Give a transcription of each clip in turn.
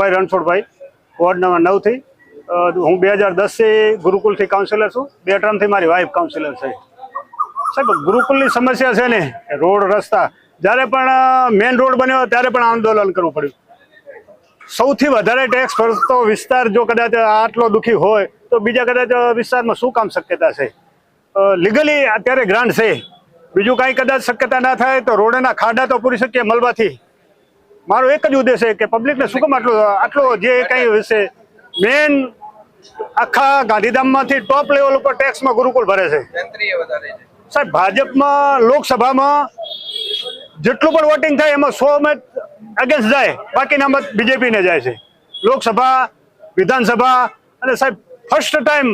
ભાઈ રણછોડભાઈ ward number નવથી હું બે હજાર દસથી ગુરુકુલથી કાઉન્સિલર છું. બે ટર્મથી મારી વાઇફ કાઉન્સિલર છે. સાહેબ, ગુરુકુલની સમસ્યા છે ને, રોડ, રસ્તા. જ્યારે પણ મેઇન રોડ બન્યો ત્યારે પણ આંદોલન કરવું પડ્યું. સૌથી વધારે ટેક્સ ભરતો વિસ્તાર જો કદાચ આટલો દુઃખી હોય, તો બીજા કદાચ વિસ્તારમાં શું કામ શક્યતા છે? લીગલી અત્યારે ગ્રાન્ટ છે. બીજું કાંઈ કદાચ શક્યતા ના થાય, તો રોડના ખાડા તો પૂરી શકીએ મળવાથી મારો એક જ ઉદ્દેશ છે કે પબ્લિકને શું કામ આટલો આટલો જે કંઈ વિશે મેન આખા ગાંધીધામમાંથી ટોપ લેવલ ઉપર ટેક્સમાં ગુરુકુલ ભરે છે. છે. સાહેબ ભાજપમાં લોકસભામાં જેટલું પણ વોટિંગ થાય એમાં સો મત અગેન્સ્ટ જાય બાકીના મત બીજેપીને જાય છે. લોકસભા વિધાનસભા અને સાહેબ ફર્સ્ટ ટાઈમ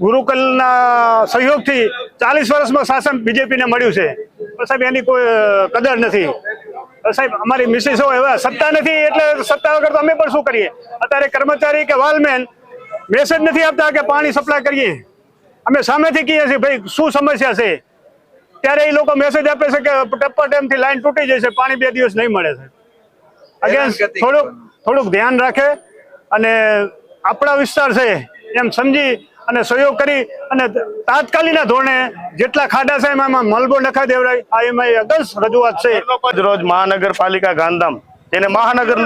ગુરુકુલના સહયોગથી ચાલીસ વર્ષમાં શાસન બીજેપીને મળ્યું છે. પણ સાહેબ એની કોઈ કદર નથી. સાહેબ અમારી મિસિસો એવા સત્તા નથી એટલે સત્તા વગર તો અમે પણ શું કરીએ? અત્યારે કર્મચારી કે વાલમેન મેસેજ નથી આપતા કે પાણી સપ્લાય કરીએ. અમે સામેથી કહીએ છીએ ભાઈ શું સમસ્યા છે? ત્યારે એ લોકો મેસેજ આપે છે કે ટપ્પા ડેમથી લાઈન તૂટી જશે પાણી બે દિવસ નહીં મળે છે અગેન્સ્ટ થોડુંક થોડુંક ધ્યાન રાખે અને આપણા વિસ્તાર છે એમ સમજી અને સહયોગ કરી અને તાત્કાલિકના ધોરણે જેટલા ખાડા છે એમાં મલબો નખાઈ દેવડાય આ એમાં અગસ રજૂઆત છે. રોજ મહાનગરપાલિકા ગાંધામ જેને મહાનગર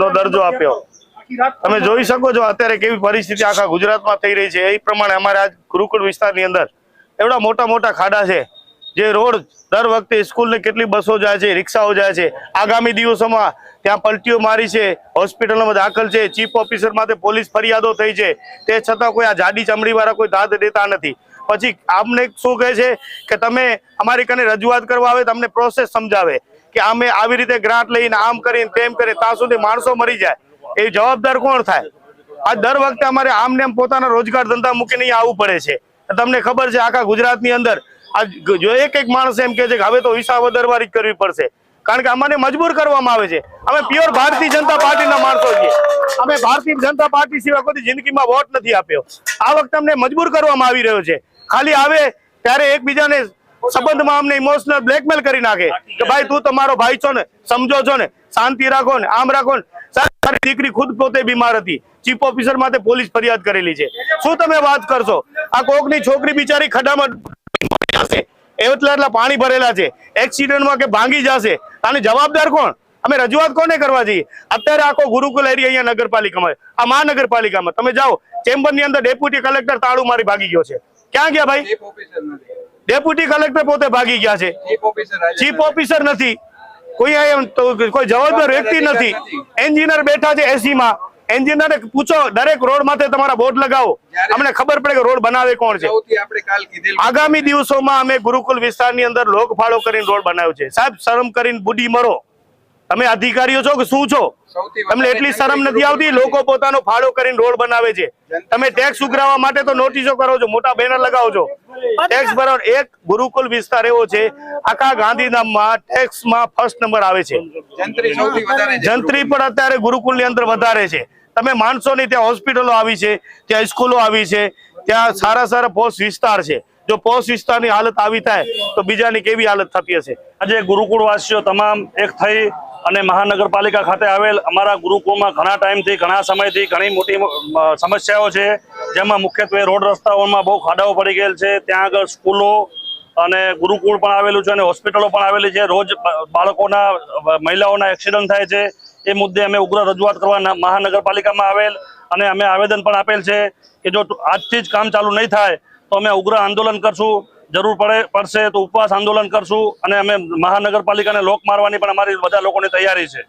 નો દરજ્જો આપ્યો. તમે જોઈ શકો છો અત્યારે કેવી પરિસ્થિતિ આખા ગુજરાતમાં થઈ રહી છે. એ પ્રમાણે અમારે આજ ગુરુકુળ વિસ્તારની અંદર એવડા મોટા મોટા ખાડા છે. જે રોડ દર વખતે સ્કૂલને કેટલી બસો જાય છે, રિક્ષાઓ જાય છે. આગામી દિવસોમાં ત્યાં પલટીઓ મારી છે, હોસ્પિટલમાં દાખલ છે, ચીફ ઓફિસર માટે પોલીસ ફરિયાદો થઈ છે. તે છતાં કોઈ આ જાડી ચામડીવાળા કોઈ દાદ દેતા નથી. પછી આમને શું કહે છે કે તમે અમારી કને રજૂઆત કરવા આવે, તમને પ્રોસેસ સમજાવે કે અમે આવી રીતે ગ્રાન્ટ લઈને આમ કરીને તેમ કરીને ત્યાં સુધી માણસો મરી જાય. એ જવાબદાર કોણ થાય? આ દર વખતે અમારે આમને એમ પોતાના રોજગાર ધંધા મૂકીને આવવું પડે છે. તમને ખબર છે, આખા ગુજરાતની અંદર આ જો એક એક માણસ એમ કે છે કે હવે તો વધારવારી જ કરવી પડશે. કારણ કે અમારે મજબૂર કરવામાં આવે છે. અમે પ્યોર ભારતીય જનતા પાર્ટીના માણસો છીએ. અમે ભારતીય જનતા પાર્ટી સિવાય કોઈ જિંદગીમાં વોટ નથી આપ્યો. આ વખતે અમને મજબૂર કરવામાં આવી રહ્યો છે. ખાલી આવે ત્યારે એકબીજાને સંબંધમાં અમને ઇમોશનલ બ્લેકમેલ કરી નાખે કે ભાઈ તું તમારો ભાઈ છો ને, સમજો છો ને, શાંતિ રાખો ને, આમ રાખો ને. મારી દીકરી ખુદ પોતે બીમાર હતી. ચીફ ઓફિસર માટે પોલીસ ફરિયાદ કરેલી છે. શું તમે વાત કરશો? આ કોકની છોકરી બિચારી ખડામાં એટલા એટલા પાણી ભરેલા છે. એક્સિડન્ટમાં કે ભાંગી જશે. અને જવાબદાર કોણ? અમે રજૂઆત કોને કરવા જઈએ? અત્યારે આખો ગુરુકુલ એરિયા અહીંયા નગરપાલિકામાં આ મહાનગરપાલિકામાં. તમે જાઓ. ચેમ્બરની અંદર ડેપ્યુટી કલેક્ટર તાળું મારી ભાગી ગયો છે. ક્યાં ગયા ભાઈ? ડેપ્યુટી કલેક્ટર પોતે ભાગી ગયા છે. ચીફ ઓફિસર નથી. કોઈ કોઈ જવાબદાર વ્યક્તિ નથી. એન્જિનિયર બેઠા છે એસી માં. એન્જિનિયર પૂછો દરેક રોડ માથે તમારા બોર્ડ લગાવો. અમને ખબર પડે કે રોડ બનાવે કોણ છે. આગામી દિવસોમાં અમે ગુરુકુલ વિસ્તારની અંદર લોકફાળો કરીને રોડ બનાવ્યો છે. સાહેબ શરમ કરીને બુડી મરો. તમે અધિકારીઓ છો કે શું છો? તમને એટલી શરમ નથી આવતી? લોકો પોતાનો ફાળો કરીને રોડ બનાવે છે. તમે ટેક્સ ઉઘરાવવા માટે તો નોટિસો કરો છો મોટા બેનર લગાવો છો. ટેક્સ ભરવા એક ગુરુકુલ વિસ્તાર એવો છે આખા ગાંધીધામમાં ટેક્સમાં ફર્સ્ટ નંબર આવે છે. જંત્રી સૌથી વધારે છે. જંત્રી પણ અત્યારે ગુરુકુલની અંદર વધારે છે. તમે માણસો નહીં ત્યાં હોસ્પિટલો આવી છે ત્યાં સ્કૂલો આવી છે ત્યાં સારા સારા પોસ્ટ વિસ્તાર છે. જો પોસ્ટ વિસ્તારની હાલત આવી થાય તો બીજાની કેવી હાલત થતી હશે? આજે ગુરુકુળવાસીઓ તમામ એક થઈ અને મહાનગરપાલિકા ખાતે આવેલ અમારા ગુરુકુળમાં ઘણા ટાઈમથી, ઘણા સમયથી ઘણી મોટી સમસ્યાઓ છે. જેમાં મુખ્યત્વે રોડ રસ્તાઓમાં બહુ ખાડાઓ પડી ગયેલ છે. ત્યાં આગળ સ્કૂલો અને ગુરુકુળ પણ આવેલું છે અને હોસ્પિટલો પણ આવેલી છે. રોજ બાળકોના મહિલાઓના એક્સિડન્ટ થાય છે. એ મુદ્દે અમે ઉગ્ર રજૂઆત કરવા મહાનગરપાલિકામાં આવેલ અને અમે આવેદન પણ આપેલ છે કે જો આજથી જ કામ ચાલુ નહીં થાય, તો અમે ઉગ્ર આંદોલન કરશું. જરૂર પડે, પડશે તો ઉપવાસ આંદોલન કરશું અને અમે મહાનગરપાલિકાને લોક મારવાની પણ અમારી બધા લોકોની તૈયારી છે.